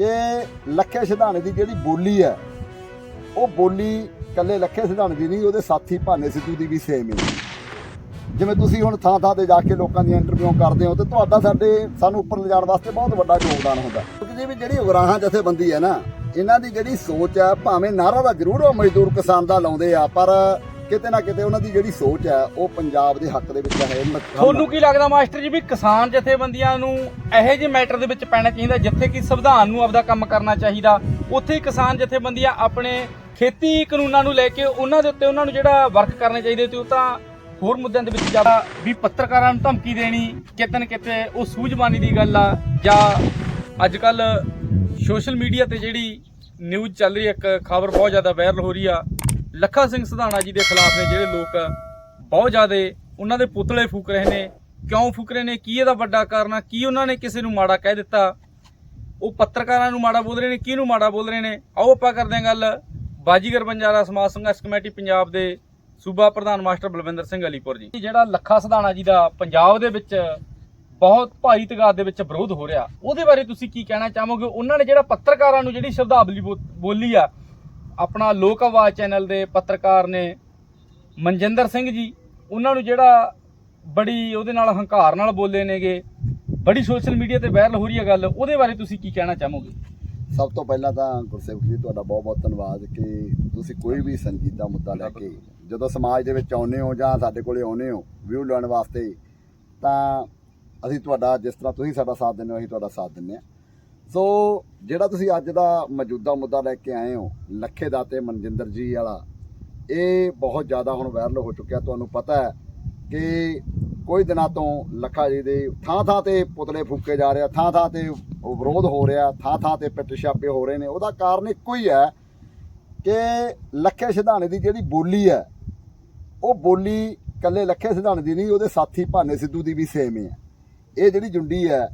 ਕਿ ਲੱਖੇ ਸਿਧਾਣੇ ਦੀ ਜਿਹੜੀ ਬੋਲੀ ਹੈ, ਉਹ ਬੋਲੀ ਕੱਲੇ ਲੱਖੇ ਸਿਧਾਣੇ ਦੀ ਨਹੀਂ, ਉਹਦੇ ਸਾਥੀ ਭਾਨੇ ਸਿੱਧੂ ਦੀ ਵੀ ਸੇਮ ਹੈ ਜਿਵੇਂ ਤੁਸੀਂ ਹੁਣ ਥਾਂ ਥਾਂ ਤੇ ਜਾ ਕੇ ਲੋਕਾਂ ਦੀਆਂ ਇੰਟਰਵਿਊ ਕਰਦੇ ਹੋ, ਤੇ ਤੁਹਾਡਾ ਸਾਡੇ, ਸਾਨੂੰ ਉੱਪਰ ਲਿਜਾਣ ਵਾਸਤੇ ਬਹੁਤ ਵੱਡਾ ਯੋਗਦਾਨ ਹੁੰਦਾ। ਕਿਉਂਕਿ ਜੀ ਵੀ ਜਿਹੜੀ ਉਗਰਾਹਾਂ ਜਥੇਬੰਦੀ ਹੈ ਨਾ, ਇਹਨਾਂ ਦੀ ਜਿਹੜੀ ਸੋਚ ਹੈ, ਭਾਵੇਂ ਨਾਰਾ ਦਾ ਜ਼ਰੂਰ ਉਹ ਮਜ਼ਦੂਰ ਕਿਸਾਨ ਦਾ ਲਾਉਂਦੇ ਆ, ਪਰ ਕਿਤੇ ਨਾ ਕਿਤੇ ਉਹਨਾਂ ਦੀ ਜਿਹੜੀ ਸੋਚ ਹੈ, ਉਹ ਪੰਜਾਬ ਦੇ ਹੱਕ ਦੇ ਵਿੱਚ ਹੈ। ਤੁਹਾਨੂੰ ਕੀ ਲੱਗਦਾ ਮਾਸਟਰ ਜੀ ਵੀ ਕਿਸਾਨ ਜਥੇਬੰਦੀਆਂ ਨੂੰ ਇਹੋ ਜਿਹੇ ਮੈਟਰ ਦੇ ਵਿੱਚ ਪੈਣਾ ਚਾਹੀਦਾ, ਜਿੱਥੇ ਕਿ ਸੰਵਿਧਾਨ ਨੂੰ ਆਪਦਾ ਕੰਮ ਕਰਨਾ ਚਾਹੀਦਾ? ਉੱਥੇ ਹੀ ਕਿਸਾਨ ਜਥੇਬੰਦੀਆਂ ਆਪਣੇ ਖੇਤੀ ਕਾਨੂੰਨਾਂ ਨੂੰ ਲੈ ਕੇ ਉਹਨਾਂ ਦੇ ਉੱਤੇ ਉਹਨਾਂ ਨੂੰ ਜਿਹੜਾ ਵਰਕ ਕਰਨੇ ਚਾਹੀਦੇ ਤੇ ਉਹ ਤਾਂ ਹੋਰ ਮੁੱਦਿਆਂ ਦੇ ਵਿੱਚ ਜ਼ਿਆਦਾ ਵੀ ਪੱਤਰਕਾਰਾਂ ਨੂੰ ਧਮਕੀ ਦੇਣੀ, ਕਿਤੇ ਨਾ ਕਿਤੇ ਉਹ ਸੂਝਬਾਨੀ ਦੀ ਗੱਲ ਆ, ਜਾਂ ਅੱਜ ਕੱਲ ਸੋਸ਼ਲ ਮੀਡੀਆ ਤੇ ਜਿਹੜੀ ਨਿਊਜ਼ ਚੱਲ ਰਹੀ ਹੈ, ਇੱਕ ਖਬਰ ਬਹੁਤ ਜ਼ਿਆਦਾ ਵਾਇਰਲ ਹੋ ਰਹੀ ਆ। ਲੱਖਾ ਸਿੰਘ ਸਿਧਾਣਾ ਜੀ ਦੇ ਖਿਲਾਫ ਨੇ ਜਿਹੜੇ ਲੋਕ ਬਹੁਤ ਜ਼ਿਆਦਾ ਉਹਨਾਂ ਦੇ ਪੁਤਲੇ ਫੂਕ ਰਹੇ ਨੇ, ਕਿਉਂ ਫੂਕ ਰਹੇ ਨੇ, ਕੀ ਇਹਦਾ ਵੱਡਾ ਕਾਰਨ ਆ, ਕੀ ਉਹਨਾਂ ਨੇ ਕਿਸੇ ਨੂੰ ਮਾੜਾ ਕਹਿ ਦਿੱਤਾ? ਉਹ ਪੱਤਰਕਾਰਾਂ ਨੂੰ ਮਾੜਾ ਬੋਲ ਰਹੇ ਨੇ, ਕਿਹਨੂੰ ਮਾੜਾ ਬੋਲ ਰਹੇ ਨੇ? ਆਓ ਆਪਾਂ ਕਰਦੇ ਹਾਂ ਗੱਲ। ਬਾਜੀਗਰ ਬੰਜਾਰਾ ਸਮਾਜ ਸੰਘਰਸ਼ ਕਮੇਟੀ ਪੰਜਾਬ ਦੇ ਸੂਬਾ ਪ੍ਰਧਾਨ ਮਾਸਟਰ ਬਲਵਿੰਦਰ ਸਿੰਘ ਅਲੀਪੁਰ ਜੀ। ਜਿਹੜਾ ਲੱਖਾ ਸਿਧਾਣਾ ਜੀ ਦਾ ਪੰਜਾਬ ਦੇ ਵਿੱਚ ਬਹੁਤ ਭਾਰੀ ਤਗਾਦ ਦੇ ਵਿੱਚ ਵਿਰੋਧ ਹੋ ਰਿਹਾ, ਉਹਦੇ ਬਾਰੇ ਤੁਸੀਂ ਕੀ ਕਹਿਣਾ ਚਾਹੋਗੇ? ਉਹਨਾਂ ਨੇ ਜਿਹੜਾ ਪੱਤਰਕਾਰਾਂ ਨੂੰ ਜਿਹੜੀ ਸ਼ਬਦਾਵਲੀ ਬੋ- ਬੋਲੀ ਆ ਆਪਣਾ ਲੋਕ ਆਵਾਜ਼ ਚੈਨਲ ਦੇ ਪੱਤਰਕਾਰ ਨੇ ਮਨਜਿੰਦਰ ਸਿੰਘ ਜੀ, ਉਹਨਾਂ ਨੂੰ ਜਿਹੜਾ ਬੜੀ ਉਹਦੇ ਨਾਲ ਹੰਕਾਰ ਨਾਲ ਬੋਲੇ ਨੇਗੇ, ਬੜੀ ਸੋਸ਼ਲ ਮੀਡੀਆ ਤੇ ਵਾਇਰਲ ਹੋ ਰਹੀ ਹੈ ਗੱਲ, ਉਹਦੇ ਬਾਰੇ ਤੁਸੀਂ ਕੀ ਕਹਿਣਾ ਚਾਹੋਗੇ? ਸਭ ਤੋਂ ਪਹਿਲਾਂ ਤਾਂ ਗੁਰਸੇਵਕ ਜੀ, ਤੁਹਾਡਾ ਬਹੁਤ ਬਹੁਤ ਧੰਨਵਾਦ ਕਿ ਤੁਸੀਂ ਕੋਈ ਵੀ ਸੰਜੀਦਾ ਮੁੱਦਾ ਲੈ ਕੇ ਜਦੋਂ ਸਮਾਜ ਦੇ ਵਿੱਚ ਆਉਂਦੇ ਹੋ ਜਾਂ ਸਾਡੇ ਕੋਲੇ ਆਉਂਦੇ ਹੋ ਵਿਊ ਲੈਣ ਵਾਸਤੇ, ਤਾਂ ਅਸੀਂ ਤੁਹਾਡਾ ਜਿਸ ਤਰ੍ਹਾਂ ਤੁਸੀਂ ਸਾਡਾ ਸਾਥ ਦਿੰਦੇ ਹੋ, ਅਸੀਂ ਤੁਹਾਡਾ ਸਾਥ ਦਿੰਦੇ ਹਾਂ। ਸੋ ਜਿਹੜਾ ਤੁਸੀਂ ਅੱਜ ਦਾ ਮੌਜੂਦਾ ਮੁੱਦਾ ਲੈ ਕੇ ਆਏ ਹੋ, ਲੱਖੇ ਦਾਤੇ ਮਨਜਿੰਦਰ ਜੀ ਵਾਲਾ, ਇਹ ਬਹੁਤ ਜ਼ਿਆਦਾ ਹੁਣ ਵਾਇਰਲ ਹੋ ਚੁੱਕਿਆ। ਤੁਹਾਨੂੰ ਪਤਾ ਹੈ ਕਿ ਕੋਈ ਦਿਨਾਂ ਤੋਂ ਲੱਖਾ ਜੀ ਦੇ ਥਾਂ ਥਾਂ ਤੇ ਪੁਤਲੇ ਫੂਕੇ ਜਾ ਰਿਹਾ, ਥਾਂ ਥਾਂ ਤੇ ਵਿਰੋਧ ਹੋ ਰਿਹਾ, ਥਾਂ ਥਾਂ ਤੇ ਪਿੱਟ ਛਾਪੇ ਹੋ ਰਹੇ ਨੇ। ਉਹਦਾ ਕਾਰਨ ਇੱਕੋ ਹੀ ਹੈ ਕਿ ਲੱਖੇ ਸਿਧਾਣੇ ਦੀ ਜਿਹੜੀ ਬੋਲੀ ਹੈ, ਉਹ ਬੋਲੀ ਕੱਲੇ ਲੱਖੇ ਸਿਧਾਣੇ ਦੀ ਨਹੀਂ, ਉਹਦੇ ਸਾਥੀ ਭਾਨੇ ਸਿੱਧੂ ਦੀ ਵੀ ਸੇਮ ਹੀ ਹੈ। ਇਹ ਜਿਹੜੀ ਜੁੰਡੀ ਹੈ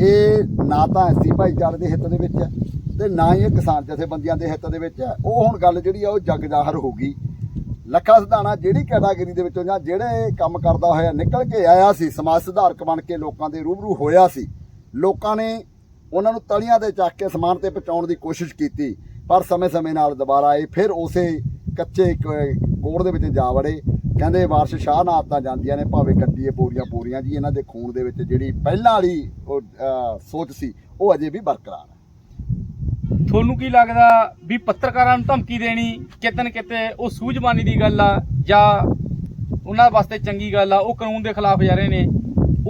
ਇਹ ਨਾ ਤਾਂ ਐਸੀ ਭਾਈਚਾਰੇ ਦੇ ਹਿੱਤ ਦੇ ਵਿੱਚ ਹੈ ਤੇ ਨਾ ਹੀ ਇਹ ਕਿਸਾਨ ਜਥੇਬੰਦੀਆਂ ਦੇ ਹਿੱਤ ਦੇ ਵਿੱਚ ਹੈ। ਉਹ ਹੁਣ ਗੱਲ ਜਿਹੜੀ ਆ, ਉਹ ਜਗ ਜ਼ਾਹਰ ਹੋ ਗਈ। ਲੱਖਾ ਸਿਧਾਣਾ ਜਿਹੜੀ ਕੈਟਾਗਰੀ ਦੇ ਵਿੱਚੋਂ ਜਾਂ ਜਿਹੜੇ ਕੰਮ ਕਰਦਾ ਹੋਇਆ ਨਿਕਲ ਕੇ ਆਇਆ ਸੀ, ਸਮਾਜ ਸੁਧਾਰਕ ਬਣ ਕੇ ਲੋਕਾਂ ਦੇ ਰੂਬਰੂ ਹੋਇਆ ਸੀ। ਲੋਕਾਂ ਨੇ ਉਹਨਾਂ ਨੂੰ ਤਲੀਆਂ ਤੇ ਚੱਕ ਕੇ ਸਮਾਨ ਤੇ ਪਹੁੰਚਾਉਣ ਦੀ ਕੋਸ਼ਿਸ਼ ਕੀਤੀ, ਪਰ ਸਮੇਂ-ਸਮੇਂ ਨਾਲ ਦੁਬਾਰਾ ਇਹ ਫਿਰ ਉਸੇ ਕੱਚੇ ਕ- ਕੋੜ ਦੇ ਵਿੱਚ ਜਾ ਵੜੇ। ਕਹਿੰਦੇ ਵਾਰਸ਼ ਸ਼ਾਹ ਨਾਲ ਆਦਤਾਂ ਜਾਂਦੀਆਂ ਨੇ ਭਾਵੇਂ ਕੱਟੀਏ ਪੂਰੀਆਂ ਪੂਰੀਆਂ ਜੀ ਇਹਨਾਂ ਦੇ ਖੂਨ ਦੇ ਵਿੱਚ ਜਿਹੜੀ ਪਹਿਲਾਂ ਵਾਲੀ ਉਹ, ਸੋਚ ਸੀ ਉਹ ਅਜੇ ਵੀ ਬਰਕਰਾਰ ਹੈ। ਤੁਹਾਨੂੰ ਕੀ ਲੱਗਦਾ ਵੀ ਪੱਤਰਕਾਰਾਂ ਨੂੰ ਧਮਕੀ ਦੇਣੀ ਕਿਤੇ ਨਾ ਕਿਤੇ ਉਹ ਸੂਝਵਾਨੀ ਦੀ ਗੱਲ ਆ ਜਾਂ ਉਹਨਾਂ ਵਾਸਤੇ ਚੰਗੀ ਗੱਲ ਆ ਉਹ ਕਾਨੂੰਨ ਦੇ ਖਿਲਾਫ ਜਾ ਰਹੇ ਨੇ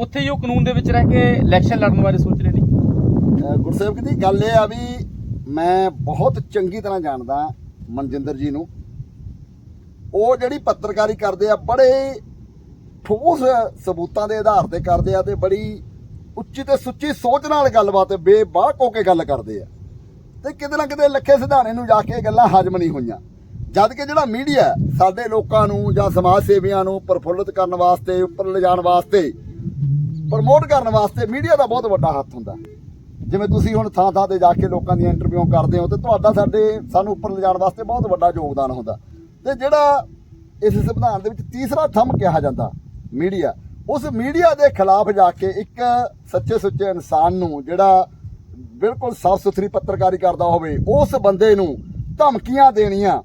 ਉੱਥੇ ਹੀ ਉਹ ਕਾਨੂੰਨ ਦੇ ਵਿੱਚ ਰਹਿ ਕੇ ਇਲੈਕਸ਼ਨ ਲੜਨ ਬਾਰੇ ਸੋਚ ਰਹੇ ਨੇ? ਗੁਰਸੇਵਕ ਦੀ ਗੱਲ ਇਹ ਆ ਵੀ ਮੈਂ ਬਹੁਤ ਚੰਗੀ ਤਰ੍ਹਾਂ ਜਾਣਦਾ ਮਨਜਿੰਦਰ ਜੀ ਨੂੰ। ਉਹ ਜਿਹੜੀ ਪੱਤਰਕਾਰੀ ਕਰਦੇ ਆ, ਬੜੇ ਠੋਸ ਸਬੂਤਾਂ ਦੇ ਆਧਾਰ ਤੇ ਕਰਦੇ ਆ ਤੇ ਬੜੀ ਉੱਚੀ ਤੇ ਸੁੱਚੀ ਸੋਚ ਨਾਲ ਗੱਲਬਾਤ ਬੇਬਾਕ ਹੋ ਕੇ ਗੱਲ ਕਰਦੇ ਆ। ਤੇ ਕਿਤੇ ਨਾ ਕਿਤੇ ਲੱਖੇ ਸਿਧਾਣੇ ਨੂੰ ਜਾ ਕੇ ਇਹ ਗੱਲਾਂ ਹਜਮ ਨਹੀਂ ਹੋਈਆਂ। ਜਦ ਕਿ ਜਿਹੜਾ ਮੀਡੀਆ ਸਾਡੇ ਲੋਕਾਂ ਨੂੰ ਜਾਂ ਸਮਾਜ ਸੇਵੀਆਂ ਨੂੰ ਪ੍ਰਫੁੱਲਤ ਕਰਨ ਵਾਸਤੇ, ਉੱਪਰ ਲਿਜਾਣ ਵਾਸਤੇ, ਪ੍ਰਮੋਟ ਕਰਨ ਵਾਸਤੇ ਮੀਡੀਆ ਦਾ ਬਹੁਤ ਵੱਡਾ ਹੱਥ ਹੁੰਦਾ। ਜਿਵੇਂ ਤੁਸੀਂ ਹੁਣ ਥਾਂ ਥਾਂ ਤੇ ਜਾ ਕੇ ਲੋਕਾਂ ਦੀਆਂ ਇੰਟਰਵਿਊ ਕਰਦੇ ਹੋ ਤੇ ਤੁਹਾਡਾ ਸਾਡੇ, ਸਾਨੂੰ ਉੱਪਰ ਲਿਜਾਣ ਵਾਸਤੇ ਬਹੁਤ ਵੱਡਾ ਯੋਗਦਾਨ ਹੁੰਦਾ। ਤੇ ਜਿਹੜਾ ਇਸ ਸੰਵਿਧਾਨ ਦੇ ਵਿੱਚ ਤੀਸਰਾ ਥੰਮ ਕਿਹਾ ਜਾਂਦਾ ਮੀਡੀਆ ਉਸ ਮੀਡੀਆ ਦੇ ਖਿਲਾਫ ਜਾ ਕੇ ਇੱਕ ਸੱਚੇ ਸੁੱਚੇ ਇਨਸਾਨ ਨੂੰ ਜਿਹੜਾ ਬਿਲਕੁਲ ਸਾਫ਼ ਸੁਥਰੀ ਪੱਤਰਕਾਰੀ ਕਰਦਾ ਹੋਵੇ ਉਸ ਬੰਦੇ ਨੂੰ ਧਮਕੀਆਂ ਦੇਣੀਆਂ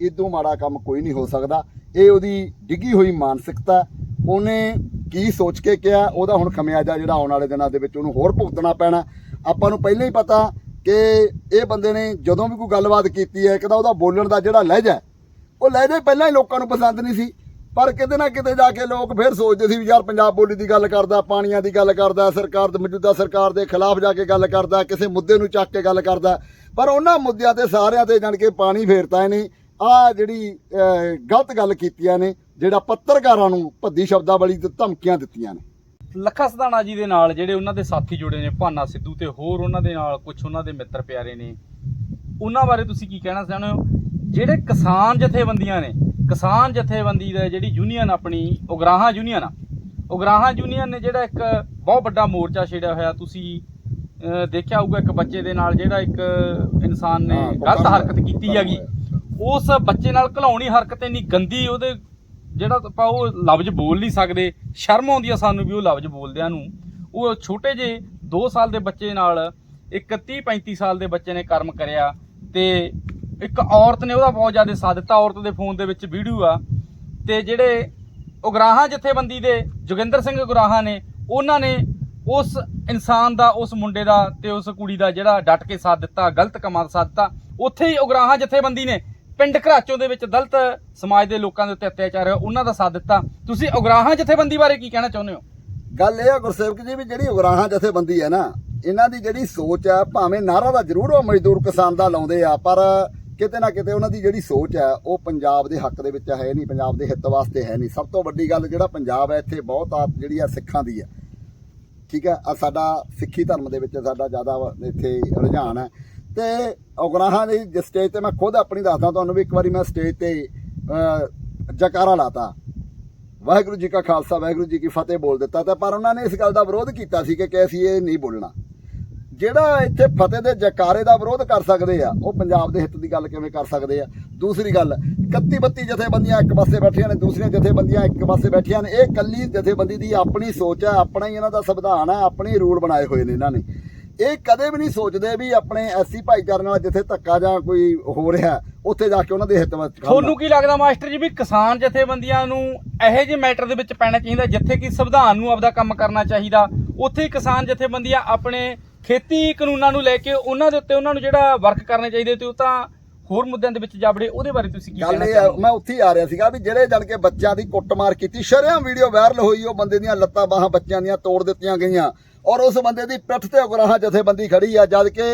ਇਦੋਂ ਮਾੜਾ ਕੰਮ ਕੋਈ ਨਹੀਂ ਹੋ ਸਕਦਾ। ਇਹ ਉਹਦੀ ਡਿੱਗੀ ਹੋਈ ਮਾਨਸਿਕਤਾ ਉਹਨੇ ਕੀ ਸੋਚ ਕੇ ਕਿਹਾ ਉਹਦਾ ਹੁਣ ਖਮਿਆਜਾ ਜਿਹੜਾ ਆਉਣ ਵਾਲੇ ਦਿਨਾਂ ਦੇ ਵਿੱਚ ਉਹਨੂੰ ਹੋਰ ਭੁਗਤਣਾ ਪੈਣਾ। ਆਪਾਂ ਨੂੰ ਪਹਿਲਾਂ ਹੀ ਪਤਾ ਕਿ ਇਹ ਬੰਦੇ ਨੇ ਜਦੋਂ ਵੀ ਕੋਈ ਗੱਲਬਾਤ ਕੀਤੀ ਹੈ ਇੱਕ ਤਾਂ ਉਹਦਾ ਬੋਲਣ ਦਾ ਜਿਹੜਾ ਲਹਿਜਾ ਹੈ, ਉਹ ਲਹਿਜਾ ਹੀ ਪਹਿਲਾਂ ਹੀ ਲੋਕਾਂ ਨੂੰ ਪਸੰਦ ਨਹੀਂ ਸੀ। ਪਰ ਕਿਤੇ ਨਾ ਕਿਤੇ ਜਾ ਕੇ ਲੋਕ ਫਿਰ ਸੋਚਦੇ ਸੀ ਵੀ ਯਾਰ ਪੰਜਾਬ ਬੋਲੀ ਦੀ ਗੱਲ ਕਰਦਾ, ਪਾਣੀਆਂ ਦੀ ਗੱਲ ਕਰਦਾ, ਸਰਕਾਰ ਦੇ ਮੌਜੂਦਾ ਸਰਕਾਰ ਦੇ ਖਿਲਾਫ ਜਾ ਕੇ ਗੱਲ ਕਰਦਾ, ਕਿਸੇ ਮੁੱਦੇ ਨੂੰ ਚੱਕ ਕੇ ਗੱਲ ਕਰਦਾ। ਪਰ ਉਹਨਾਂ ਮੁੱਦਿਆਂ ਤੇ ਸਾਰਿਆਂ ਤੇ ਜਾਣ ਕੇ ਪਾਣੀ ਫੇਰਤਾ ਇਹਨੇ। ਆ ਜਿਹੜੀ ਗਲਤ ਗੱਲ ਕੀਤੀਆਂ ਨੇ, ਜਿਹੜਾ ਪੱਤਰਕਾਰਾਂ ਨੂੰ ਭੱਦੀ ਸ਼ਬਦਾਵਲੀ ਤੇ ਧਮਕੀਆਂ ਦਿੱਤੀਆਂ ਨੇ। ਲੱਖਾ ਸਦਾਣਾ ਜੀ ਦੇ ਨਾਲ ਜਿਹੜੇ ਉਹਨਾਂ ਦੇ ਸਾਥੀ ਜੁੜੇ ਨੇ, ਭਾਨਾ ਸਿੱਧੂ ਤੇ ਹੋਰ ਉਹਨਾਂ ਦੇ ਨਾਲ ਕੁਝ ਉਹਨਾਂ ਦੇ ਮਿੱਤਰ ਪਿਆਰੇ ਨੇ। ਉਹਨਾਂ ਬਾਰੇ ਤੁਸੀਂ ਕੀ ਕਹਿਣਾ ਚਾਹੁੰਦੇ ਹੋ? ਜਿਹੜੇ ਕਿਸਾਨ ਜਥੇਬੰਦੀਆਂ ਨੇ ਕਿਸਾਨ ਜਥੇਬੰਦੀ ਦਾ ਜਿਹੜੀ ਯੂਨੀਅਨ ਆਪਣੀ ਉਗਰਾਹਾਂ ਯੂਨੀਅਨ ਆ। ਉਗਰਾਹਾਂ ਯੂਨੀਅਨ ਨੇ ਜਿਹੜਾ ਇੱਕ ਬਹੁਤ ਵੱਡਾ ਮੋਰਚਾ ਛੇੜਿਆ ਹੋਇਆ। ਤੁਸੀਂ ਦੇਖਿਆ ਹੋਊਗਾ ਇੱਕ ਬੱਚੇ ਦੇ ਨਾਲ ਜਿਹੜਾ ਇੱਕ ਇਨਸਾਨ ਨੇ ਗਲਤ ਹਰਕਤ ਕੀਤੀ ਹੈਗੀ। ਉਸ ਬੱਚੇ ਨਾਲ ਘਲਾਉਣੀ ਹਰਕਤ ਇੰਨੀ ਗੰਦੀ ਉਹਦੇ ਜਿਹੜਾ ਆਪਾਂ ਉਹ ਲਫ਼ਜ਼ ਬੋਲ ਨਹੀਂ ਸਕਦੇ। ਸ਼ਰਮ ਆਉਂਦੀ ਆ ਸਾਨੂੰ ਵੀ ਉਹ ਲਫ਼ਜ਼ ਬੋਲਦਿਆਂ ਨੂੰ। ਉਹ ਛੋਟੇ ਜੇ 2 ਸਾਲ ਦੇ ਬੱਚੇ ਨਾਲ ਇੱਕ 30 35 ਸਾਲ ਦੇ ਬੱਚੇ ਨੇ ਕਰਮ ਕਰਿਆ ਤੇ ਇੱਕ ਔਰਤ ਨੇ ਉਹਦਾ ਬਹੁਤ ਜ਼ਿਆਦਾ ਸਾਥ ਦਿੱਤਾ, ਔਰਤ ਦੇ ਫੋਨ ਦੇ ਵਿੱਚ ਵੀਡੀਓ ਆ। ਤੇ ਜਿਹੜੇ ਉਗਰਾਹਾਂ ਜਥੇਬੰਦੀ ਦੇ ਜੋਗਿੰਦਰ ਸਿੰਘ ਉਗਰਾਹਾਂ ਨੇ, ਉਹਨਾਂ ਨੇ ਉਸ ਇਨਸਾਨ ਦਾ, ਉਸ ਮੁੰਡੇ ਦਾ ਤੇ ਉਸ ਕੁੜੀ ਦਾ ਜਿਹੜਾ ਡਟ ਕੇ ਸਾਥ ਦਿੱਤਾ, ਗਲਤ ਕੰਮਾਂ ਦਾ ਸਾਥ ਦਿੱਤਾ। ਉੱਥੇ ਹੀ ਉਗਰਾਹਾਂ ਜਥੇਬੰਦੀ ਨੇ ਪਿੰਡ ਘਰਾਚੋਂ ਦੇ ਵਿੱਚ ਦਲਿਤ ਸਮਾਜ ਦੇ ਲੋਕਾਂ ਦੇ ਉੱਤੇ ਅਤਿਆਚਾਰ ਹੋਇਆ, ਉਹਨਾਂ ਦਾ ਸਾਥ ਦਿੱਤਾ। ਤੁਸੀਂ ਉਗਰਾਹਾਂ ਜਥੇਬੰਦੀ ਬਾਰੇ ਕੀ ਕਹਿਣਾ ਚਾਹੁੰਦੇ ਹੋ? ਗੱਲ ਇਹ ਆ ਗੁਰਸੇਵਕ ਜੀ ਵੀ ਜਿਹੜੀ ਉਗਰਾਹਾਂ ਜਥੇਬੰਦੀ ਹੈ ਨਾ, ਇਹਨਾਂ ਦੀ ਜਿਹੜੀ ਸੋਚ ਆ, ਭਾਵੇਂ ਨਾਰਾ ਦਾ ਜ਼ਰੂਰ ਉਹ ਮਜ਼ਦੂਰ ਕਿਸਾਨ ਦਾ ਲਾਉਂਦੇ ਆ, ਪਰ ਕਿਤੇ ਨਾ ਕਿਤੇ ਉਹਨਾਂ ਦੀ ਜਿਹੜੀ ਸੋਚ ਹੈ ਉਹ ਪੰਜਾਬ ਦੇ ਹੱਕ ਦੇ ਵਿੱਚ ਹੈ ਨਹੀਂ ਪੰਜਾਬ ਦੇ ਹਿੱਤ ਵਾਸਤੇ ਹੈ ਨਹੀਂ। ਸਭ ਤੋਂ ਵੱਡੀ ਗੱਲ ਜਿਹੜਾ ਪੰਜਾਬ ਹੈ ਇੱਥੇ ਬਹੁਤ ਆ ਜਿਹੜੀ ਆ ਸਿੱਖਾਂ ਦੀ ਹੈ। ਠੀਕ ਹੈ ਆ ਸਾਡਾ ਸਿੱਖੀ ਧਰਮ ਦੇ ਵਿੱਚ ਸਾਡਾ ਜ਼ਿਆਦਾ ਇੱਥੇ ਰੁਝਾਨ ਹੈ। ਤੇ ਉਗਰਾਹਾਂ ਦੀ ਜਿਸ ਸਟੇਜ ਤੇ ਮੈਂ ਖੁਦ ਆਪਣੀ ਦੱਸਦਾ ਤੁਹਾਨੂੰ ਵੀ ਇੱਕ ਵਾਰੀ ਮੈਂ ਸਟੇਜ ਤੇ ਅਹ, ਜਕਾਰਾ ਲਾਤਾ। ਵਾਹਿਗੁਰੂ ਜੀ ਕਾ ਖਾਲਸਾ ਵਾਹਿਗੁਰੂ ਜੀ ਕੀ ਫਤਿਹ ਬੋਲ ਦਿੱਤਾ ਤਾਂ ਪਰ ਉਹਨਾਂ ਨੇ ਇਸ ਗੱਲ ਦਾ ਵਿਰੋਧ ਕੀਤਾ ਸੀ ਕਿ ਕਿ ਅਸੀਂ ਇਹ ਨਹੀਂ ਬੋਲਣਾ। ਜਿਹੜਾ ਇੱਥੇ ਫਤਿਹ ਦੇ ਜਕਾਰੇ ਦਾ ਵਿਰੋਧ ਕਰ ਸਕਦੇ ਆ, ਉਹ ਪੰਜਾਬ ਦੇ ਹਿੱਤ ਦੀ ਗੱਲ ਕਿਵੇਂ ਕਰ ਸਕਦੇ ਆ? ਦੂਸਰੀ ਗੱਲ 31 32 ਜਥੇਬੰਦੀਆਂ ਇੱਕ ਪਾਸੇ ਬੈਠੀਆਂ ਨੇ, ਦੂਸਰੀਆਂ ਜਥੇਬੰਦੀਆਂ ਇੱਕ ਪਾਸੇ ਬੈਠੀਆਂ ਨੇ। ਇਹ ਕੱਲੀ ਜਥੇਬੰਦੀ ਦੀ ਆਪਣੀ ਸੋਚ ਹੈ ਆਪਣਾ ਹੀ ਇਹਨਾਂ ਦਾ ਸੰਵਿਧਾਨ ਹੈ ਆਪਣੇ ਰੂਲ ਬਣਾਏ ਹੋਏ ਨੇ ਇਹਨਾਂ ਨੇ। ਇਹ ਕਦੇ ਵੀ ਨਹੀਂ ਸੋਚਦੇ ਵੀ ਆਪਣੇ ਐਸੀ ਭਾਈਚਾਰੇ ਨਾਲ ਜਿੱਥੇ ਧੱਕਾ ਜਾਂ ਕੋਈ ਹੋ ਰਿਹਾ, ਉੱਥੇ ਜਾ ਕੇ ਉਹਨਾਂ ਦੇ ਹਿੱਤ ਵਿੱਚ ਤੁਹਾਨੂੰ ਕੀ ਲੱਗਦਾ ਮਾਸਟਰ ਜੀ ਵੀ ਕਿਸਾਨ ਜਥੇਬੰਦੀਆਂ ਨੂੰ ਇਹੋ ਜਿਹੇ ਮੈਟਰ ਦੇ ਵਿੱਚ ਪੈਣਾ ਚਾਹੀਦਾ, ਜਿੱਥੇ ਕਿ ਸੰਵਿਧਾਨ ਨੂੰ ਆਪਦਾ ਕੰਮ ਕਰਨਾ ਚਾਹੀਦਾ? ਉੱਥੇ ਹੀ ਕਿਸਾਨ ਜਥੇਬੰਦੀਆਂ ਆਪਣੇ ਖੇਤੀ ਕਾਨੂੰਨਾਂ ਨੂੰ ਲੈ ਕੇ ਉਹਨਾਂ ਦੇ ਉੱਤੇ ਉਹਨਾਂ ਨੂੰ ਜਿਹੜਾ ਵਰਕ ਕਰਨੇ ਚਾਹੀਦੇ ਤੇ ਉਹ ਤਾਂ ਹੋਰ ਮੁੱਦਿਆਂ ਦੇ ਵਿੱਚ ਜਾਬੜੇ ਉਹਦੇ ਬਾਰੇ ਤੁਸੀਂ ਕੀ ਗੱਲ ਕਹਿਣਾ ਇਹ ਮੈਂ ਉੱਥੇ ਹੀ ਆ ਰਿਹਾ ਸੀਗਾ ਵੀ ਜਿਹੜੇ ਜਣ ਕੇ ਬੱਚਿਆਂ ਦੀ ਕੁੱਟਮਾਰ ਕੀਤੀ ਸ਼ਰੇਆਮ ਵੀਡੀਓ ਵਾਇਰਲ ਹੋਈ ਉਹ ਬੰਦੇ ਦੀਆਂ ਲੱਤਾਂ ਬਾਹਾਂ ਬੱਚਿਆਂ ਦੀਆਂ ਤੋੜ ਦਿੱਤੀਆਂ ਗਈਆਂ ਔਰ ਉਸ ਬੰਦੇ ਦੀ ਪਿੱਠ ਤੇ ਉਗਰਾਹਾਂ ਜਥੇਬੰਦੀ ਖੜੀ ਆ ਜਦ ਕਿ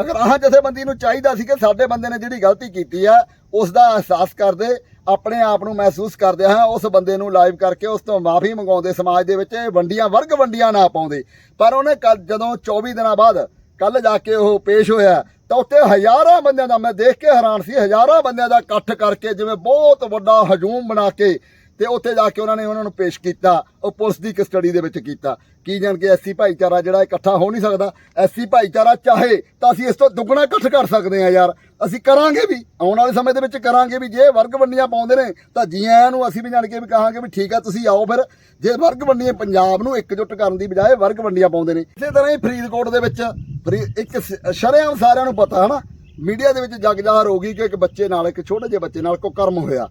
ਅਗਰ ਆਹ ਜਥੇਬੰਦੀ ਨੂੰ ਚਾਹੀਦਾ ਸੀ ਕਿ ਸਾਡੇ ਬੰਦੇ ਨੇ ਜਿਹੜੀ ਗਲਤੀ ਕੀਤੀ ਆ, ਉਸ ਦਾ ਅਹਿਸਾਸ ਕਰਦੇ, ਆਪਣੇ ਆਪ ਨੂੰ ਮਹਿਸੂਸ ਕਰਦੇ ਹਾਂ, ਉਸ ਬੰਦੇ ਨੂੰ ਲਾਈਵ ਕਰਕੇ ਉਸ ਤੋਂ ਮਾਫੀ ਮੰਗਾਉਂਦੇ ਸਮਾਜ ਦੇ ਵਿੱਚ, ਇਹ ਵੰਡੀਆਂ, ਵਰਗ ਵੰਡੀਆਂ ਨਾ ਪਾਉਂਦੇ। ਪਰ ਉਹਨੇ ਕੱਲ੍ਹ, ਜਦੋਂ 24 ਦਿਨਾਂ ਬਾਅਦ ਕੱਲ ਜਾ ਕੇ ਉਹ ਪੇਸ਼ ਹੋਇਆ, ਤਾਂ ਉੱਥੇ ਹਜ਼ਾਰਾਂ ਬੰਦਿਆਂ ਦਾ, ਮੈਂ ਦੇਖ ਕੇ ਹੈਰਾਨ ਸੀ, ਹਜ਼ਾਰਾਂ ਬੰਦਿਆਂ ਦਾ ਇਕੱਠ ਕਰਕੇ ਜਿਵੇਂ ਬਹੁਤ ਵੱਡਾ ਹਜੂਮ ਬਣਾ ਕੇ ਤੇ ਉੱਥੇ ਜਾ ਕੇ ਉਹਨਾਂ ਨੇ ਉਹਨਾਂ ਨੂੰ ਪੇਸ਼ ਕੀਤਾ, ਉਹ ਪੁਲਿਸ ਦੀ ਕਸਟਡੀ ਦੇ ਵਿੱਚ ਕੀਤਾ। ਕੀ ਜਾਣ ਕੇ ਐਸੀ ਭਾਈਚਾਰਾ ਜਿਹੜਾ ਇਕੱਠਾ ਹੋ ਨਹੀਂ ਸਕਦਾ ਐਸੀ ਭਾਈਚਾਰਾ ਚਾਹੇ ਤਾਂ ਅਸੀਂ ਇਸ ਤੋਂ ਦੁੱਗਣਾ ਇਕੱਠ ਕਰ ਸਕਦੇ ਹਾਂ ਯਾਰ, ਅਸੀਂ ਕਰਾਂਗੇ ਵੀ, ਆਉਣ ਵਾਲੇ ਸਮੇਂ ਦੇ ਵਿੱਚ ਕਰਾਂਗੇ ਵੀ, ਜੇ ਵਰਗ ਵੰਡੀਆਂ ਪਾਉਂਦੇ ਨੇ, ਤਾਂ ਜੀ ਆਇਆਂ ਨੂੰ ਅਸੀਂ ਵੀ ਜਾਣ ਕੇ ਵੀ ਕਹਾਂਗੇ ਵੀ ਠੀਕ ਆ, ਤੁਸੀਂ ਆਓ ਫਿਰ। ਜੇ ਵਰਗ ਵੰਡੀਆਂ ਪੰਜਾਬ ਨੂੰ ਇਕਜੁੱਟ ਕਰਨ ਦੀ ਬਜਾਏ ਵਰਗ ਵੰਡੀਆਂ ਪਾਉਂਦੇ ਨੇ, ਇਸੇ ਤਰ੍ਹਾਂ ਹੀ ਫਰੀਦਕੋਟ ਦੇ ਵਿੱਚ, ਫਰੀ- ਇੱਕ ਸ- ਸਾਰਿਆਂ ਨੂੰ ਪਤਾ, ਹਨਾ? ਮੀਡੀਆ ਦੇ ਵਿੱਚ ਜਗ ਜ਼ਾਹਰ ਹੋ ਗਈ ਕਿ ਇੱਕ ਬੱਚੇ ਨਾਲ, ਇੱਕ ਛੋਟੇ ਜਿਹੇ ਬੱਚੇ ਨਾਲ ਕੁਕਰਮ ਹੋਇਆ।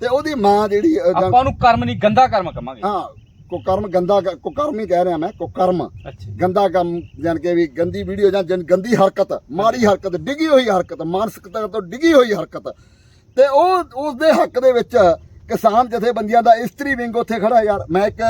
ਤੇ ਉਹਦੀ ਮਾਂ ਜਿਹੜੀ ਅ, ਜਾਂ- ਆਪਾਂ ਨੂੰ ਕਰਮ ਨਹੀਂ ਗੰਦਾ ਕਰਮ ਕਵਾਂਗੇ ਹਾਂ ਕੁਕਰਮ ਗੰਦਾ ਕ- ਕੁਕਰਮ ਹੀ ਕਹਿ ਰਿਹਾ ਮੈਂ ਕੁਕਰਮ ਅੱਛਾ। ਗੰਦਾ ਕੰਮ ਜਾਣ ਕੇ ਵੀ ਗੰਦੀ ਵੀਡੀਓ ਜਾਂ ਜਨ- ਗੰਦੀ ਹਰਕਤ ਮਾੜੀ ਹਰਕਤ ਡਿੱਗੀ ਹੋਈ ਹਰਕਤ ਮਾਨਸਿਕਤਾ ਤੋਂ ਡਿੱਗੀ ਹੋਈ ਹਰਕਤ। ਤੇ ਉਹ ਉਸ ਦੇ ਹੱਕ ਦੇ ਵਿੱਚ ਕਿਸਾਨ ਜਥੇਬੰਦੀਆਂ ਦਾ ਇਸਤਰੀ ਵਿੰਗ ਉੱਥੇ ਖੜਾ ਯਾਰ। ਮੈਂ ਇੱਕ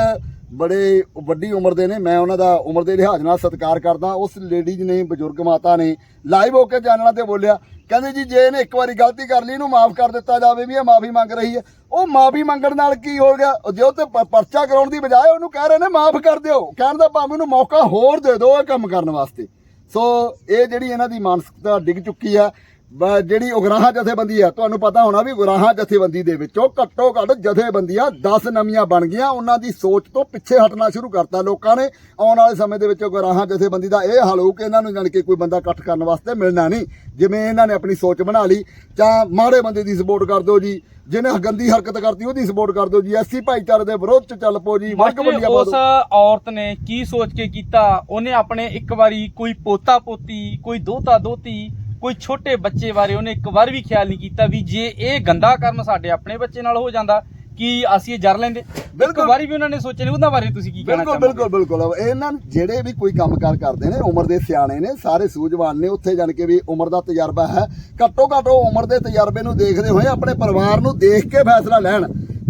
ਬੜੇ ਵੱਡੀ ਉਮਰ ਦੇ ਨੇ ਮੈਂ ਉਹਨਾਂ ਦਾ ਉਮਰ ਦੇ ਲਿਹਾਜ਼ ਨਾਲ ਸਤਿਕਾਰ ਕਰਦਾ। ਉਸ ਲੇਡੀਜ਼ ਨੇ ਬਜ਼ੁਰਗ ਮਾਤਾ ਨੇ ਲਾਈਵ ਹੋ ਕੇ ਚੈਨਲਾਂ ਤੇ ਬੋਲਿਆ ਕਹਿੰਦੇ ਜੀ, ਜੇ ਇਹਨੇ ਇੱਕ ਵਾਰੀ ਗਲਤੀ ਕਰ ਲਈ, ਇਹਨੂੰ ਮਾਫ ਕਰ ਦਿੱਤਾ ਜਾਵੇ ਵੀ ਇਹ ਮਾਫੀ ਮੰਗ ਰਹੀ ਹੈ। ਉਹ ਮਾਫੀ ਮੰਗਣ ਨਾਲ ਕੀ ਹੋ ਗਿਆ? ਜੇ ਉਹ ਤੇ ਪਰਚਾ ਕਰਾਉਣ ਦੀ ਬਜਾਏ ਉਹਨੂੰ ਕਹਿ ਰਹੇ ਨੇ, ਮਾਫ ਕਰ ਦਿਓ। ਕਹਿਣ ਦਾ ਭਾਵੇਂ ਉਹਨੂੰ ਮੌਕਾ ਹੋਰ ਦੇ ਦਿਓ ਇਹ ਕੰਮ ਕਰਨ ਵਾਸਤੇ। ਸੋ ਇਹ ਜਿਹੜੀ ਇਹਨਾਂ ਦੀ ਮਾਨਸਿਕਤਾ ਡਿੱਗ ਚੁੱਕੀ ਆ ਜਿਹੜੀ ਉਗਰਾਹਾਂ ਜਥੇਬੰਦੀ ਆ ਤੁਹਾਨੂੰ ਪਤਾ ਹੋਣਾ ਵੀ ਉਗਰਾਹਾਂ ਜਥੇਬੰਦੀ ਦੇ ਵਿੱਚੋਂ ਘੱਟੋ ਘੱਟ ਜਥੇਬੰਦੀਆਂ 10 ਨਵੀਆਂ ਬਣ ਗਈਆਂ। ਉਹਨਾਂ ਦੀ ਸੋਚ ਤੋਂ ਪਿੱਛੇ ਹਟਣਾ ਸ਼ੁਰੂ ਕਰਤਾ ਲੋਕਾਂ ਨੇ। ਆਉਣ ਵਾਲੇ ਸਮੇਂ ਦੇ ਵਿੱਚ ਉਗਰਾਹਾਂ ਜਥੇਬੰਦੀ ਦਾ ਇਹ ਹਾਲ ਹੋਊ ਕਿ ਇਹਨਾਂ ਨੂੰ ਜਾਣ ਕੇ ਕੋਈ ਬੰਦਾ ਇਕੱਠ ਕਰਨ ਵਾਸਤੇ ਮਿਲਣਾ ਨਹੀਂ। ਜਿਵੇਂ ਇਹਨਾਂ ਨੇ ਆਪਣੀ ਸੋਚ ਬਣਾ ਲਈ ਜਾਂ ਮਾੜੇ ਬੰਦੇ ਦੀ ਸਪੋਰਟ ਕਰ ਦਿਓ ਜੀ। ਜਿਹਨੇ ਗੰਦੀ ਹਰਕਤ ਕਰਤੀ ਉਹਦੀ ਸਪੋਰਟ ਕਰ ਦਿਓ ਜੀ। ਐਸੀ ਭਾਈਚਾਰੇ ਦੇ ਵਿਰੋਧ ਚ ਚੱਲ ਪਓ ਜੀ। ਵਰਗ ਵੰਡੀਆਂ ਪਾ ਉਸ ਔਰਤ ਨੇ ਕੀ ਸੋਚ ਕੇ ਕੀਤਾ? ਉਹਨੇ ਆਪਣੇ ਇੱਕ ਵਾਰੀ ਕੋਈ ਪੋਤਾ ਪੋਤੀ ਕੋਈ ਦੋਤਾ ਦੋਤੀ ਕੋਈ ਛੋਟੇ ਬੱਚੇ ਬਾਰੇ ਉਹਨੇ ਇੱਕ ਵਾਰ ਵੀ ਖਿਆਲ ਨਹੀਂ ਕੀਤਾ ਵੀ ਜੇ ਇਹ ਗੰਦਾ ਕਰਮ ਸਾਡੇ ਆਪਣੇ ਬੱਚੇ ਨਾਲ ਹੋ ਜਾਂਦਾ ਕੀ ਅਸੀਂ ਇਹ ਜਰ ਲੈਂਦੇ? ਇੱਕ ਬਿਲਕੁਲ। ਵਾਰੀ ਵੀ ਉਹਨਾਂ ਨੇ ਸੋਚਿਆ ਨਹੀਂ ਉਹਨਾਂ ਬਾਰੇ ਤੁਸੀਂ ਕੀ ਕਹਿਣਾ ਬਿਲਕੁਲ ਬਿਲਕੁਲ ਬਿਲਕੁਲ। ਇਹਨਾਂ ਜਿਹੜੇ ਵੀ ਕੋਈ ਕੰਮਕਾਰ ਕਰਦੇ ਨੇ ਉਮਰ ਦੇ ਸਿਆਣੇ ਨੇ ਸਾਰੇ ਸੂਝਵਾਨ ਨੇ ਉੱਥੇ ਜਾਣ ਕੇ ਵੀ ਉਮਰ ਦਾ ਤਜਰਬਾ ਹੈ। ਘੱਟੋ ਘੱਟ ਉਹ ਉਮਰ ਦੇ ਤਜਰਬੇ ਨੂੰ ਦੇਖਦੇ ਹੋਏ ਆਪਣੇ ਪਰਿਵਾਰ ਨੂੰ ਦੇਖ ਕੇ ਫੈਸਲਾ ਲੈਣ।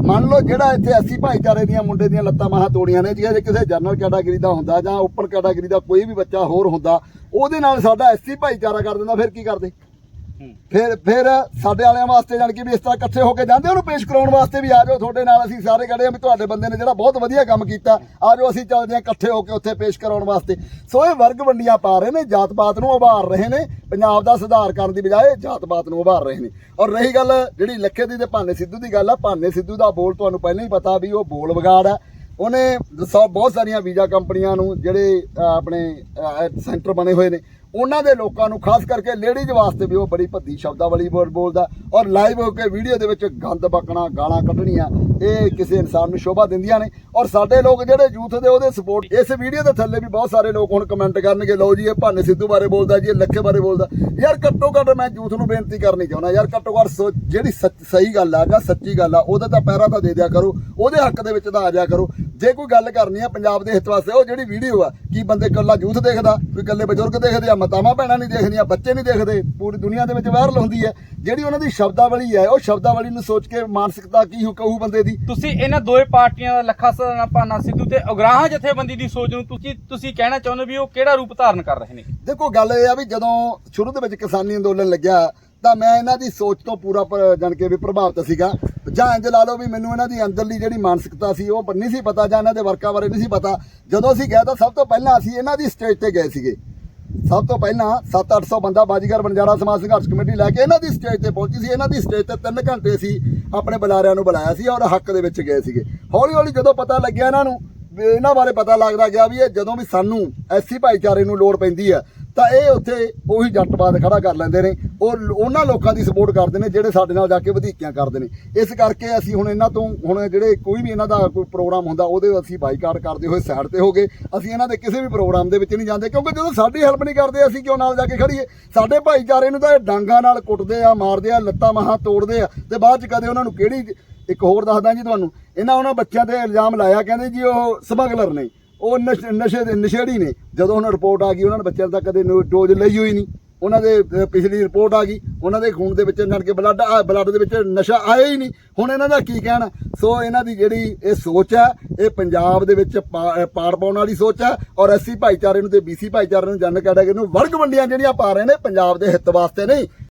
ਮੰਨ ਲਓ ਜਿਹੜਾ ਇੱਥੇ ਐਸੀ ਭਾਈਚਾਰੇ ਦੀਆਂ ਮੁੰਡੇ ਦੀਆਂ ਲੱਤਾਂ ਮਾਹਾਂ ਤੋੜੀਆਂ ਨੇ ਜੇ ਕਿਸੇ ਜਨਰਲ ਕੈਟਾਗਰੀ ਦਾ ਹੁੰਦਾ ਜਾਂ ਉੱਪਰ ਕੈਟਾਗਰੀ ਦਾ ਕੋਈ ਵੀ ਬੱਚਾ ਹੋਰ ਹੁੰਦਾ, ਉਹਦੇ ਨਾਲ ਸਾਡਾ ਐਸੀ ਭਾਈਚਾਰਾ ਕਰ ਦਿੰਦਾ, ਫਿਰ ਕੀ ਕਰਦੇ? ਫਿਰ ਫਿਰ ਸਾਡੇ ਵਾਲਿਆਂ ਵਾਸਤੇ ਜਾਣ ਕੇ ਵੀ ਇਸ ਤਰ੍ਹਾਂ ਇਕੱਠੇ ਹੋ ਕੇ ਜਾਂਦੇ ਉਹਨੂੰ ਪੇਸ਼ ਕਰਾਉਣ ਵਾਸਤੇ ਵੀ ਆ ਜਾਓ, ਤੁਹਾਡੇ ਨਾਲ ਅਸੀਂ ਸਾਰੇ ਖੜੇ ਆ ਵੀ ਤੁਹਾਡੇ ਬੰਦੇ ਨੇ ਜਿਹੜਾ ਬਹੁਤ ਵਧੀਆ ਕੰਮ ਕੀਤਾ, ਆ ਜਾਓ ਅਸੀਂ ਚੱਲਦੇ ਹਾਂ ਇਕੱਠੇ ਹੋ ਕੇ ਉੱਥੇ ਪੇਸ਼ ਕਰਾਉਣ ਵਾਸਤੇ। ਸੋ ਇਹ ਵਰਗ ਵੰਡੀਆਂ ਪਾ ਰਹੇ ਨੇ, ਜਾਤ ਪਾਤ ਨੂੰ ਉਭਾਰ ਰਹੇ ਨੇ, ਪੰਜਾਬ ਦਾ ਸੁਧਾਰ ਕਰਨ ਦੀ ਬਜਾਏ ਜਾਤ ਪਾਤ ਨੂੰ ਉਭਾਰ ਰਹੇ ਨੇ। ਔਰ ਰਹੀ ਗੱਲ ਜਿਹੜੀ ਲੱਖੇ ਦੀ ਤੇ ਭਾਨੇ ਸਿੱਧੂ ਦੀ ਗੱਲ ਆ, ਭਾਨੇ ਸਿੱਧੂ ਦਾ ਬੋਲ ਤੁਹਾਨੂੰ ਪਹਿਲਾਂ ਹੀ ਪਤਾ ਵੀ ਉਹ ਬੋਲ ਵਿਗਾੜ ਆ। ਉਹਨੇ ਸੌ, ਬਹੁਤ ਸਾਰੀਆਂ ਵੀਜ਼ਾ ਕੰਪਨੀਆਂ ਨੂੰ ਜਿਹੜੇ ਆਪਣੇ ਸੈਂਟਰ ਬਣੇ ਹੋਏ ਨੇ ਉਹਨਾਂ ਦੇ ਲੋਕਾਂ ਨੂੰ, ਖਾਸ ਕਰਕੇ ਲੇਡੀਜ਼ ਵਾਸਤੇ ਵੀ ਉਹ ਬੜੀ ਭੱਦੀ ਸ਼ਬਦਾਵਲੀ ਬੋਲ- ਬੋਲਦਾ ਔਰ ਲਾਈਵ ਹੋ ਕੇ ਵੀਡੀਓ ਦੇ ਵਿੱਚ ਗੰਦ ਬਕਣਾ, ਗਾਲਾਂ ਕੱਢਣੀਆਂ, ਇਹ ਕਿਸੇ ਇਨਸਾਨ ਨੂੰ ਸ਼ੋਭਾ ਦਿੰਦੀਆਂ ਨੇ। ਔਰ ਸਾਡੇ ਲੋਕ ਜਿਹੜੇ ਯੂਥ ਦੇ ਉਹਦੇ ਸਪੋਰਟ ਇਸ ਵੀਡੀਓ ਦੇ ਥੱਲੇ ਵੀ ਬਹੁਤ ਸਾਰੇ ਲੋਕ ਹੁਣ ਕਮੈਂਟ ਕਰਨਗੇ, ਲਓ ਜੀ ਇਹ ਭਾਨੇ ਸਿੱਧੂ ਬਾਰੇ ਬੋਲਦਾ ਜੀ, ਇਹ ਲੱਖੇ ਬਾਰੇ ਬੋਲਦਾ। ਯਾਰ ਘੱਟੋ ਘੱਟ ਮੈਂ ਯੂਥ ਨੂੰ ਬੇਨਤੀ ਕਰਨੀ ਚਾਹੁੰਦਾ, ਯਾਰ ਘੱਟੋ ਘੱਟ ਸੋ- ਜਿਹੜੀ ਸੱਚ- ਸਹੀ ਗੱਲ ਆ ਜਾਂ ਸੱਚੀ ਗੱਲ ਆ, ਉਹਦਾ ਤਾਂ ਪਹਿਰਾ ਤਾਂ ਦੇ ਦਿਆ ਕਰੋ, ਉਹਦੇ ਹੱਕ ਦੇ ਵਿੱਚ ਤਾਂ ਆ ਜਾ ਕਰੋ। ਜੇ ਕੋਈ ਗੱਲ ਕਰਨੀ ਆ ਪੰਜਾਬ ਦੇ ਹਿੱਤ ਵਾਸਤੇ ਉਹ ਜਿਹੜੀ ਵੀਡੀਓ ਆ ਕੀ ਬੰਦੇ ਇਕੱਲਾ ਯੂਥ ਦੇਖਦਾ ਕੋਈ ਇਕੱਲੇ ਬਜ਼ੁਰਗ ਦੇਖਦੇ ਆ ਮਾਤਾਵਾਂ ਭੈਣਾਂ ਨਹੀਂ ਦੇਖਦੀਆਂ ਬੱਚੇ ਨਹੀਂ ਦੇਖਦੇ ਪੂਰੀ ਦੁਨੀਆ ਦੇ ਵਿੱਚ ਵਾਇਰਲ ਹੁੰਦੀ ਹੈ। ਜਿਹੜੀ ਉਹਨਾਂ ਦੀ ਸ਼ਬਦਾਵਲੀ ਹੈ ਉਹ ਸ਼ਬਦਾਵਲੀ ਨੂੰ ਸੋਚ ਕੇ ਮਾਨਸਿਕਤਾ ਕੀ ਹੋ ਕਹੂ ਬੰਦੇ ਦੀ? ਤੁਸੀਂ ਇਹਨਾਂ ਦੋਵੇਂ ਪਾਰਟੀਆਂ ਦਾ ਲੱਖਾ ਸਦਾਨਾ ਭਾਨਾ ਸਿੱਧੂ ਤੇ ਉਗਰਾਹਾਂ ਜਥੇਬੰਦੀ ਦੀ ਸੋਚ ਨੂੰ ਤੁਸੀਂ ਤੁਸੀਂ ਕਹਿਣਾ ਚਾਹੁੰਦੇ ਵੀ ਉਹ ਕਿਹੜਾ ਰੂਪ ਧਾਰਨ ਕਰ ਰਹੇ ਨੇ? ਦੇਖੋ ਗੱਲ ਇਹ ਆ ਵੀ ਜਦੋਂ ਸ਼ੁਰੂ ਦੇ ਵਿੱਚ ਕਿਸਾਨੀ ਅੰਦੋਲਨ ਲੱਗਿਆ ਤਾਂ ਮੈਂ ਇਹਨਾਂ ਦੀ ਸੋਚ ਤੋਂ ਪੂਰਾ ਪ- ਜਾਣ ਕੇ ਵੀ ਪ੍ਰਭਾਵਿਤ ਸੀਗਾ। ਜਾਂ ਇੰਜ ਲਾ ਲਓ ਵੀ ਮੈਨੂੰ ਇਹਨਾਂ ਦੀ ਅੰਦਰਲੀ ਜਿਹੜੀ ਮਾਨਸਿਕਤਾ ਸੀ, ਉਹ ਨਹੀਂ ਸੀ ਪਤਾ, ਜਾਂ ਇਹਨਾਂ ਦੇ ਵਰਕਾਂ ਬਾਰੇ ਨਹੀਂ ਸੀ ਪਤਾ। ਜਦੋਂ ਅਸੀਂ ਗਏ ਤਾਂ ਸਭ ਤੋਂ ਪਹਿਲਾਂ ਅਸੀਂ ਇਹਨਾਂ ਦੀ ਸਟੇਜ ਤੇ ਗਏ ਸੀਗੇ। ਸਭ ਤੋਂ ਪਹਿਲਾਂ 7-800 ਬੰਦਾ ਬਾਜੀਗਰ ਬੰਜਾਰਾ ਸਮਾਜ ਸੰਘਰਸ਼ ਕਮੇਟੀ ਲੈ ਕੇ ਇਹਨਾਂ ਦੀ ਸਟੇਜ ਤੇ ਪਹੁੰਚੀ ਸੀ। ਇਹਨਾਂ ਦੀ ਸਟੇਜ ਤੇ 3 ਘੰਟੇ ਅਸੀਂ ਆਪਣੇ ਬੁਲਾਰਿਆਂ ਨੂੰ ਬੁਲਾਇਆ ਸੀ ਔਰ ਹੱਕ ਦੇ ਵਿੱਚ ਗਏ ਸੀਗੇ। ਹੌਲੀ ਹੌਲੀ ਜਦੋਂ ਪਤਾ ਲੱਗਿਆ ਇਹਨਾਂ ਨੂੰ, ਵੀ ਇਹਨਾਂ ਬਾਰੇ ਪਤਾ ਲੱਗਦਾ ਗਿਆ ਵੀ ਇਹ ਜਦੋਂ ਵੀ ਸਾਨੂੰ ਐਸੀ ਭਾਈਚਾਰੇ ਨੂੰ ਲੋੜ ਪੈਂਦੀ ਹੈ ਤਾਂ ਇਹ ਉੱਥੇ ਉਹੀ ਜੱਟਵਾਦ ਖੜਾ ਕਰ ਲੈਂਦੇ ਨੇ। ਉਹ ਉਹਨਾਂ ਲੋਕਾਂ ਦੀ ਸਪੋਰਟ ਕਰਦੇ ਨੇ ਜਿਹੜੇ ਸਾਡੇ ਨਾਲ ਜਾ ਕੇ ਵਧੀਕੀਆਂ ਕਰਦੇ ਨੇ। ਇਸ ਕਰਕੇ ਅਸੀਂ ਹੁਣ ਇਹਨਾਂ ਤੋਂ, ਹੁਣ ਜਿਹੜੇ ਕੋਈ ਵੀ ਇਹਨਾਂ ਦਾ ਕੋਈ ਪ੍ਰੋਗਰਾਮ ਹੁੰਦਾ, ਉਹਦੇ ਅਸੀਂ ਬਾਈਕਾਟ ਕਰਦੇ ਹੋਏ ਸਾਈਡ ਤੇ ਹੋ ਗਏ। ਅਸੀਂ ਇਹਨਾਂ ਦੇ ਕਿਸੇ ਵੀ ਪ੍ਰੋਗਰਾਮ ਦੇ ਵਿੱਚ ਨਹੀਂ ਜਾਂਦੇ, ਕਿਉਂਕਿ ਜਦੋਂ ਸਾਡੀ ਹੈਲਪ ਨਹੀਂ ਕਰਦੇ, ਅਸੀਂ ਕਿਉਂ ਨਾਲ ਜਾ ਕੇ ਖੜੀਏ ਸਾਡੇ ਭਾਈਚਾਰੇ ਨੂੰ ਤਾਂ ਇਹ ਡਾਂਗਾ ਨਾਲ ਕੁੱਟਦੇ ਆ, ਮਾਰਦੇ ਆ, ਲੱਤਾਂ ਮਹਾਂ ਤੋੜਦੇ ਆ, ਤੇ ਬਾਅਦ ਚ ਕਦੇ ਉਹਨਾਂ ਨੂੰ ਕਿਹੜੀ ਇੱਕ ਹੋਰ ਦੱਸਦਾ ਜੀ ਤੁਹਾਨੂੰ? ਇਹਨਾਂ ਉਹਨਾਂ ਬੱਚਿਆਂ ਤੇ ਇਲਜ਼ਾਮ ਲਾਇਆ, ਕਹਿੰਦੇ ਜੀ ਉਹ ਸਮਗਲਰ ਨੇ। ਉਹ ਨਸ਼- ਨਸ਼ੇ ਦੇ ਨਸ਼ੇੜੀ ਨੇ। ਜਦੋਂ ਉਹਨਾਂ ਰਿਪੋਰਟ ਆ ਗਈ, ਉਹਨਾਂ ਨੇ ਬੱਚਿਆਂ ਦਾ ਕਦੇ ਡੋਜ਼ ਲਈ ਹੋਈ ਨਹੀਂ। ਉਹਨਾਂ ਦੇ ਪਿਛਲੀ ਰਿਪੋਰਟ ਆ ਗਈ। ਉਹਨਾਂ ਦੇ ਖੂਨ ਦੇ ਵਿੱਚ ਨੜ ਕੇ ਬਲੱਡ ਬਲੱਡ ਦੇ ਵਿੱਚ ਨਸ਼ਾ ਆਇਆ ਹੀ ਨਹੀਂ। ਹੁਣ ਇਹਨਾਂ ਦਾ ਕੀ ਕਹਿਣਾ? ਸੋ ਇਹਨਾਂ ਦੀ ਜਿਹੜੀ ਇਹ ਸੋਚ ਹੈ ਇਹ ਪੰਜਾਬ ਦੇ ਵਿੱਚ ਪਾ- ਪਾੜ ਪਾਉਣ ਵਾਲੀ ਸੋਚ ਹੈ ਔਰ ਐਸਸੀ ਭਾਈਚਾਰੇ ਨੂੰ ਤੇ ਬੀਸੀ ਭਾਈਚਾਰੇ ਨੂੰ ਜਨਰਲ ਕੈਟਾਗਰੀ ਨੂੰ ਵਰਗ ਵੰਡੀਆਂ ਜਿਹੜੀਆਂ ਪਾ ਰਹੇ ਨੇ, ਪੰਜਾਬ ਦੇ ਹਿੱਤ ਵਾਸਤੇ ਨਹੀਂ।